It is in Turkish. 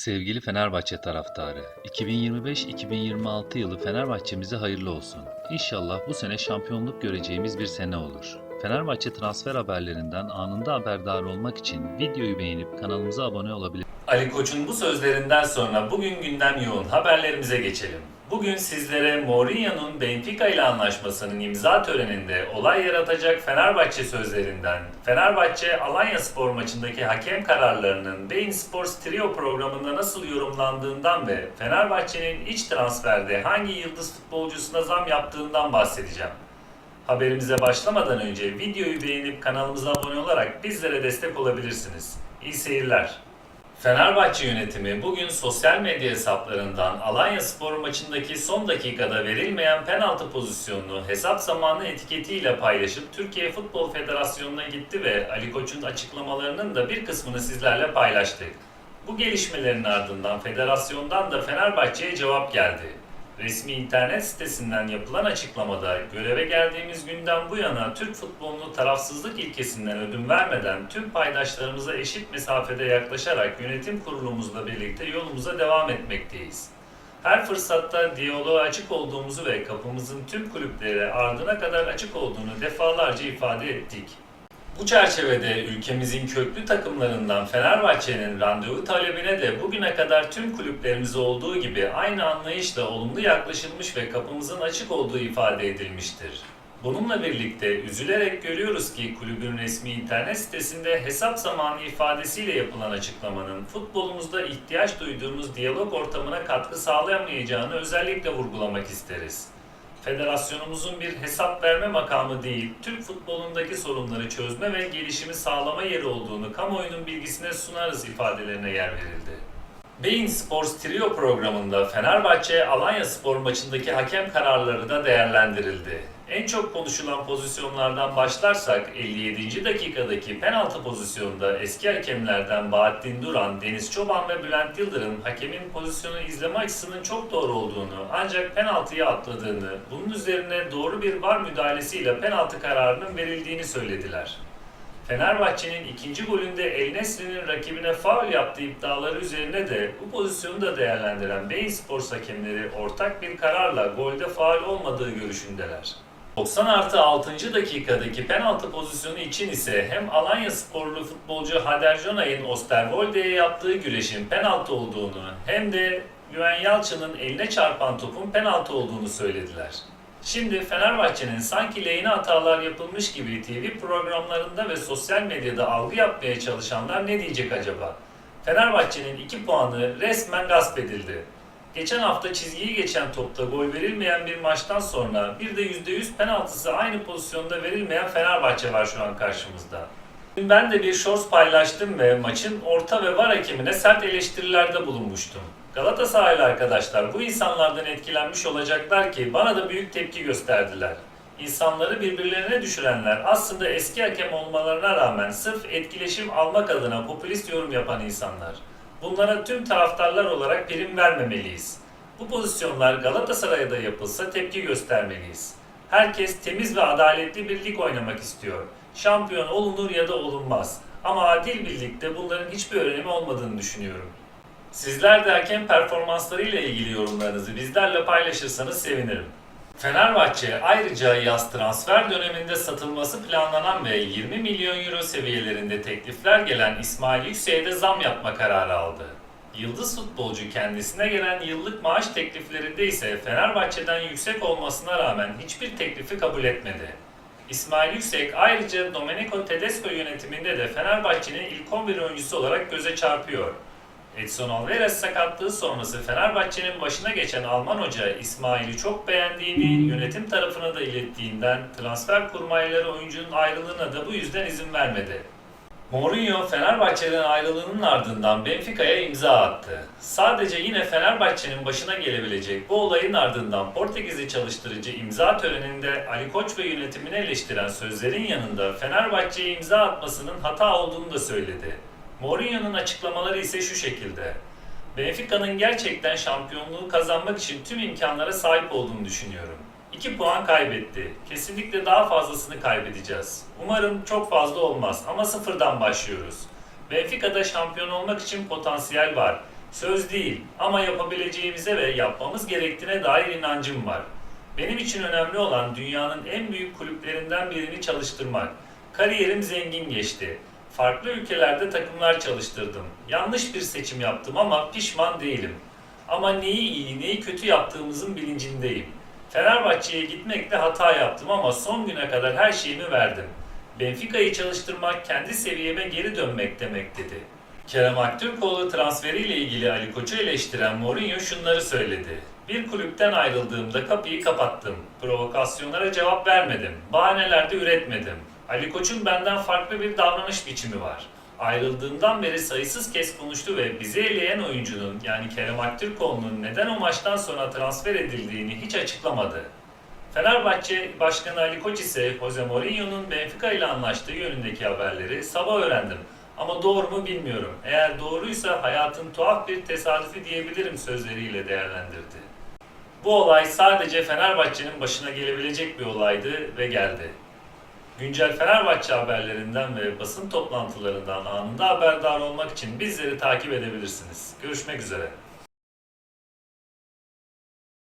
Sevgili Fenerbahçe taraftarı, 2025-2026 yılı Fenerbahçemize hayırlı olsun. İnşallah bu sene şampiyonluk göreceğimiz bir sene olur. Fenerbahçe transfer haberlerinden anında haberdar olmak için videoyu beğenip kanalımıza abone olabilir. Ali Koç'un bu sözlerinden sonra bugün gündem yoğun haberlerimize geçelim. Bugün sizlere Mourinho'nun Benfica ile anlaşmasının imza töreninde olay yaratacak Fenerbahçe sözlerinden, Fenerbahçe Alanya Spor maçındaki hakem kararlarının Bein Sports Trio programında nasıl yorumlandığından ve Fenerbahçe'nin iç transferde hangi yıldız futbolcusuna zam yaptığından bahsedeceğim. Haberimize başlamadan önce videoyu beğenip kanalımıza abone olarak bizlere destek olabilirsiniz. İyi seyirler. Fenerbahçe yönetimi bugün sosyal medya hesaplarından Alanya Spor maçındaki son dakikada verilmeyen penaltı pozisyonunu hesap zamanı etiketiyle paylaşıp Türkiye Futbol Federasyonu'na gitti ve Ali Koç'un açıklamalarının da bir kısmını sizlerle paylaştık. Bu gelişmelerin ardından federasyondan da Fenerbahçe'ye cevap geldi. Resmi internet sitesinden yapılan açıklamada göreve geldiğimiz günden bu yana Türk futbolunu tarafsızlık ilkesinden ödün vermeden tüm paydaşlarımıza eşit mesafede yaklaşarak yönetim kurulumuzla birlikte yolumuza devam etmekteyiz. Her fırsatta diyaloğa açık olduğumuzu ve kapımızın tüm kulüplere ardına kadar açık olduğunu defalarca ifade ettik. Bu çerçevede ülkemizin köklü takımlarından Fenerbahçe'nin randevu talebine de bugüne kadar tüm kulüplerimize olduğu gibi aynı anlayışla olumlu yaklaşılmış ve kapımızın açık olduğu ifade edilmiştir. Bununla birlikte üzülerek görüyoruz ki kulübün resmi internet sitesinde hesap zamanı ifadesiyle yapılan açıklamanın futbolumuzda ihtiyaç duyduğumuz diyalog ortamına katkı sağlayamayacağını özellikle vurgulamak isteriz. Federasyonumuzun bir hesap verme makamı değil, Türk futbolundaki sorunları çözme ve gelişimi sağlama yeri olduğunu kamuoyunun bilgisine sunarız ifadelerine yer verildi. Bein Sports Trio programında Fenerbahçe Alanya Spor maçındaki hakem kararları da değerlendirildi. En çok konuşulan pozisyonlardan başlarsak 57. dakikadaki penaltı pozisyonunda eski hakemlerden Bahattin Duran, Deniz Çoban ve Bülent Yıldırım hakemin pozisyonu izleme açısının çok doğru olduğunu ancak penaltıya atladığını, bunun üzerine doğru bir var müdahalesiyle penaltı kararının verildiğini söylediler. Fenerbahçe'nin ikinci golünde El Nesri'nin rakibine faul yaptığı iddiaları üzerine de bu pozisyonu da değerlendiren Bein Sports hakemleri ortak bir kararla golde faul olmadığı görüşündeler. 90 artı 6. dakikadaki penaltı pozisyonu için ise hem Alanya sporlu futbolcu Hader Jonay'ın Osterwolde'ye yaptığı güreşin penaltı olduğunu hem de Güven Yalçın'ın eline çarpan topun penaltı olduğunu söylediler. Şimdi Fenerbahçe'nin sanki lehine hatalar yapılmış gibi TV programlarında ve sosyal medyada algı yapmaya çalışanlar ne diyecek acaba? Fenerbahçe'nin 2 puanı resmen gasp edildi. Geçen hafta çizgiyi geçen topta gol verilmeyen bir maçtan sonra bir de %100 penaltısı aynı pozisyonda verilmeyen Fenerbahçe var şu an karşımızda. Ben de bir shorts paylaştım ve maçın orta ve var hakemine sert eleştirilerde bulunmuştum. Galatasaraylı arkadaşlar bu insanlardan etkilenmiş olacaklar ki bana da büyük tepki gösterdiler. İnsanları birbirlerine düşürenler aslında eski hakem olmalarına rağmen sırf etkileşim almak adına popülist yorum yapan insanlar. Bunlara tüm taraftarlar olarak prim vermemeliyiz. Bu pozisyonlar Galatasaray'a da yapılsa tepki göstermeliyiz. Herkes temiz ve adaletli bir lig oynamak istiyor. Şampiyon olunur ya da olunmaz. Ama adil bir ligde bunların hiçbir önemi olmadığını düşünüyorum. Sizler de hakem performanslarıyla ilgili yorumlarınızı bizlerle paylaşırsanız sevinirim. Fenerbahçe ayrıca yaz transfer döneminde satılması planlanan ve 20 milyon euro seviyelerinde teklifler gelen İsmail Yüksek'e de zam yapma kararı aldı. Yıldız futbolcu kendisine gelen yıllık maaş tekliflerinde ise Fenerbahçe'den yüksek olmasına rağmen hiçbir teklifi kabul etmedi. İsmail Yüksek ayrıca Domenico Tedesco yönetiminde de Fenerbahçe'nin ilk 11 oyuncusu olarak göze çarpıyor. Edson Alvarez sakatlığı sonrası Fenerbahçe'nin başına geçen Alman hoca İsmail'i çok beğendiğini yönetim tarafına da ilettiğinden transfer kurmayları oyuncunun ayrılığına da bu yüzden izin vermedi. Mourinho Fenerbahçe'den ayrılığının ardından Benfica'ya imza attı. Sadece yine Fenerbahçe'nin başına gelebilecek bu olayın ardından Portekizli çalıştırıcı imza töreninde Ali Koç ve yönetimini eleştiren sözlerin yanında Fenerbahçe'ye imza atmasının hata olduğunu da söyledi. Mourinho'nun açıklamaları ise şu şekilde. Benfica'nın gerçekten şampiyonluğu kazanmak için tüm imkanlara sahip olduğunu düşünüyorum. 2 puan kaybetti. Kesinlikle daha fazlasını kaybedeceğiz. Umarım çok fazla olmaz ama sıfırdan başlıyoruz. Benfica'da şampiyon olmak için potansiyel var. Söz değil ama yapabileceğimize ve yapmamız gerektiğine dair inancım var. Benim için önemli olan dünyanın en büyük kulüplerinden birini çalıştırmak. Kariyerim zengin geçti. Farklı ülkelerde takımlar çalıştırdım. Yanlış bir seçim yaptım ama pişman değilim. Ama neyi iyi, neyi kötü yaptığımızın bilincindeyim. Fenerbahçe'ye gitmekle hata yaptım ama son güne kadar her şeyimi verdim. Benfica'yı çalıştırmak kendi seviyeme geri dönmek demek dedi. Kerem Aktürkoğlu transferiyle ilgili Ali Koç'u eleştiren Mourinho şunları söyledi. Bir kulüpten ayrıldığımda kapıyı kapattım. Provokasyonlara cevap vermedim. Bahaneler de üretmedim. Ali Koç'un benden farklı bir davranış biçimi var. Ayrıldığından beri sayısız kez konuştu ve bizi eleyen oyuncunun yani Kerem Aktürkoğlu'nun neden o maçtan sonra transfer edildiğini hiç açıklamadı. Fenerbahçe Başkanı Ali Koç ise Jose Mourinho'nun Benfica ile anlaştığı yönündeki haberleri sabah öğrendim. Ama doğru mu bilmiyorum. Eğer doğruysa hayatın tuhaf bir tesadüfi diyebilirim sözleriyle değerlendirdi. Bu olay sadece Fenerbahçe'nin başına gelebilecek bir olaydı ve geldi. Güncel Fenerbahçe haberlerinden ve basın toplantılarından anında haberdar olmak için bizleri takip edebilirsiniz. Görüşmek üzere.